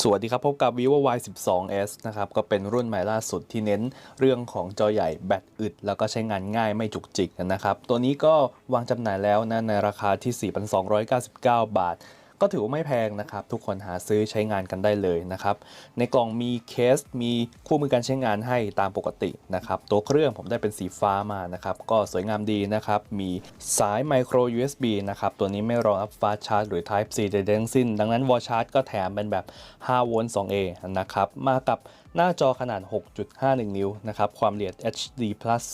สวัสดีครับ พบกับ vivo y 1 2 s นะครับ ก็เป็นรุ่นใหม่ล่าสุดที่เน้นเรื่องของจอใหญ่แบตอึด แล้วก็ใช้งานง่ายไม่จุกจิกนะครับ ตัวนี้ก็วางจำหน่ายแล้วนะในราคาที่ 4,299 บาท ก็ถือว่าไม่แพงนะครับ ทุกคนหาซื้อใช้งานกันได้เลยนะครับ ในกล่องมีเคสมีคู่มือการใช้งานให้ตามปกตินะครับ ตัวเครื่องผมได้เป็นสีฟ้ามานะครับ ก็สวยงามดีนะครับ มีสายไมโคร USB นะครับ ตัวนี้ไม่รองรับฟาสชาร์จหรือ Type C ใดๆทั้งสิ้น ดังนั้นวอชาร์จก็แถมเป็นแบบ5โวลต์ 2A นะครับ มากับ หน้าจอขนาด 6.51 นิ้วนะครับ ความละเอียด HD+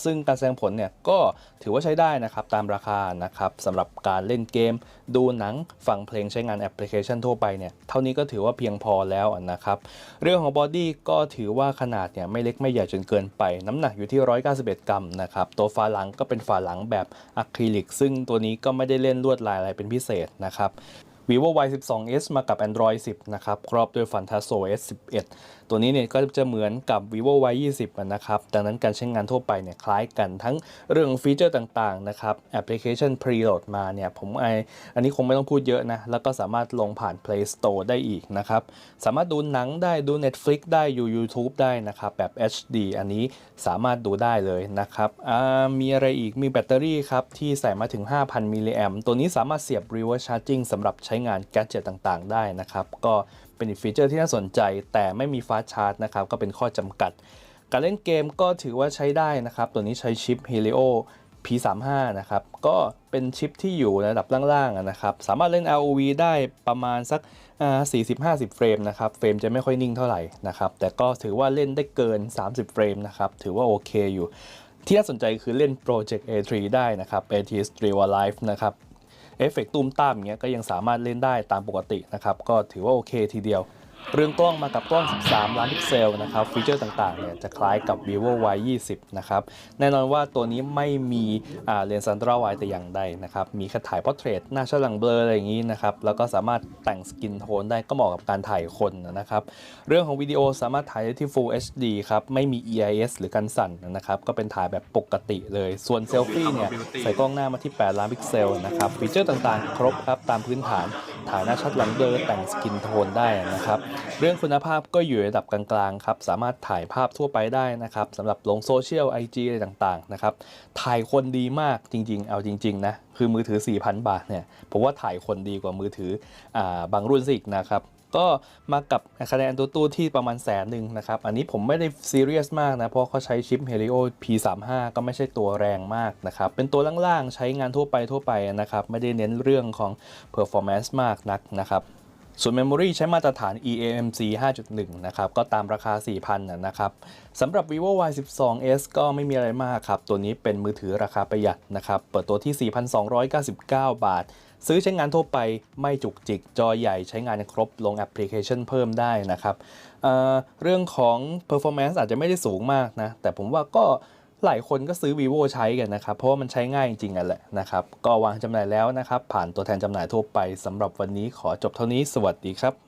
ซึ่งการแสดงผลเนี่ยก็ถือว่าใช้ได้นะครับ ตามราคานะครับสำหรับการเล่นเกม ดูหนัง ฟังเพลงใช้งานแอปพลิเคชันทั่วไปเนี่ย เท่านี้ก็ถือว่าเพียงพอแล้วนะครับ เรื่องของบอดี้ก็ถือว่าขนาดเนี่ยไม่เล็กไม่ใหญ่จนเกินไป น้ำหนักอยู่ที่ 191 กรัมนะครับ ตัวฝาหลังก็เป็นฝาหลังแบบอะคริลิก ซึ่งตัวนี้ก็ไม่ได้เล่นลวดลายอะไรเป็นพิเศษนะครับ vivo y 1 2 s มากับ android 10 นะครับ ครอบด้วย fantaso s 11 ตัวนี้เนี่ยก็จะเหมือนกับ vivo y 20นะครับ ดังนั้นการใช้งานทั่วไปเนี่ยคล้ายกันทั้งเรื่องฟีเจอร์ต่างๆ นะครับ แอปพลิเคชัน preload มาเนี่ยผมไออันนี้คงไม่ต้องพูดเยอะนะ แล้วก็สามารถลงผ่าน play store ได้อีกนะครับ สามารถดูหนังได้ดู Netflix ได้อยู่ YouTube ได้นะครับ แบบ HD อันนี้สามารถดูได้เลยนะครับอ่ามีอะไรอีกมีแบตเตอรี่ครับที่ใส่มาถึง 5,000มิลลิแอมตัวนี้สามารถเสียบ reverse charging สำหรับใช้งานแกจ e t ต่างๆ ได้นะครับ ก็เป็นอีกฟีเจอร์ที่น่าสนใจ แต่ไม่มีฟาสชาร์จนะครับ ก็เป็นข้อจำกัด การเล่นเกมก็ถือว่าใช้ได้นะครับ ตัวนี้ใช้ชิป Helio P35 นะครับ ก็เป็นชิปที่อยู่ระดับล่างๆนะครับ สามารถเล่น ROV ได้ประมาณสัก 40-50 เฟรมนะครับ เฟรมจะไม่ค่อยนิ่งเท่าไหร่นะครับ แต่ก็ถือว่าเล่นได้เกิน 30 เฟรมนะครับ ถือว่าโอเคอยู่ ที่น่าสนใจคือเล่น Project A3 ได้นะครับ AT Stream Live นะครับ เอฟเฟกต์ตุ้มตามอย่างเงี้ยก็ยังสามารถเล่นได้ตามปกตินะครับก็ถือว่าโอเคทีเดียว เรื่องกล้องมากับกล้อง 13 ล้านพิกเซลนะครับ ฟีเจอร์ต่างๆ เนี่ยจะคล้ายกับ vivo y 20นะครับ แน่นอนว่าตัวนี้ไม่มีเลนส์อันตราไวแต่อย่างใดนะครับ มีแค่ถ่ายพอร์เทรตหน้าฉลังเบลออะไรอย่างนี้นะครับ แล้วก็สามารถแต่งสกินโทนได้ก็เหมาะกับการถ่ายคนนะครับ เรื่องของวิดีโอสามารถถ่ายได้ที่ Full HD ครับ ไม่มี EIS หรือกันสั่นนะครับ ก็เป็นถ่ายแบบปกติเลย ส่วนเซลฟี่เนี่ยใส่กล้องหน้ามาที่ 8 ล้านพิกเซลนะครับ ฟีเจอร์ต่างๆ ครบครับตามพื้นฐาน ถ่ายหน้าชัดหลังเบลอแต่งสกินโทนได้นะครับ เรื่องคุณภาพก็อยู่ระดับกลางๆครับ สามารถถ่ายภาพทั่วไปได้นะครับสำหรับลงโซเชียล IG อะไรต่างๆนะครับ ถ่ายคนดีมากจริงๆ เอาจริง ๆ นะ คือมือถือ 4,000 บาทเนี่ยผมว่าถ่ายคนดีกว่ามือถืออบางรุ่นสิกนะครับก็มากับคะแนนตัวตู้ที่ประมาณแสนหนึ่งนะครับ อันนี้ผมไม่ได้ซีเรียสมากนะ เพราะเขาใช้ชิป Helio P35 ก็ไม่ใช่ตัวแรงมากนะครับ เป็นตัวล่างๆ ใช้งานทั่วไปทั่วไปนะครับ ไม่ได้เน้นเรื่องของ performance มากนักนะครับ ส่วน Memory ใช้มาตรฐาน eAMC 5.1 นะครับ ก็ตามราคา 4,000นะนะครับสำหรับ vivo y 1 2 s ก็ไม่มีอะไรมากครับ ตัวนี้เป็นมือถือราคาประหยัดนะครับ เปิดตัวที่ 4,299 บาท ซื้อใช้งานทั่วไปไม่จุกจิก จอใหญ่ใช้งานครบลงแอปพลิเคชันเพิ่มได้นะครับเเรื่องของ performance อาจจะไม่ได้สูงมากนะ แต่ผมว่าก็ หลายคนก็ซื้อ vivo ใช้กันนะครับ เพราะว่ามันใช้ง่ายจริงๆกันแหละนะครับ ก็วางจำหน่ายแล้วนะครับ ผ่านตัวแทนจำหน่ายทั่วไปสำหรับวันนี้ขอจบเท่านี้สวัสดีครับ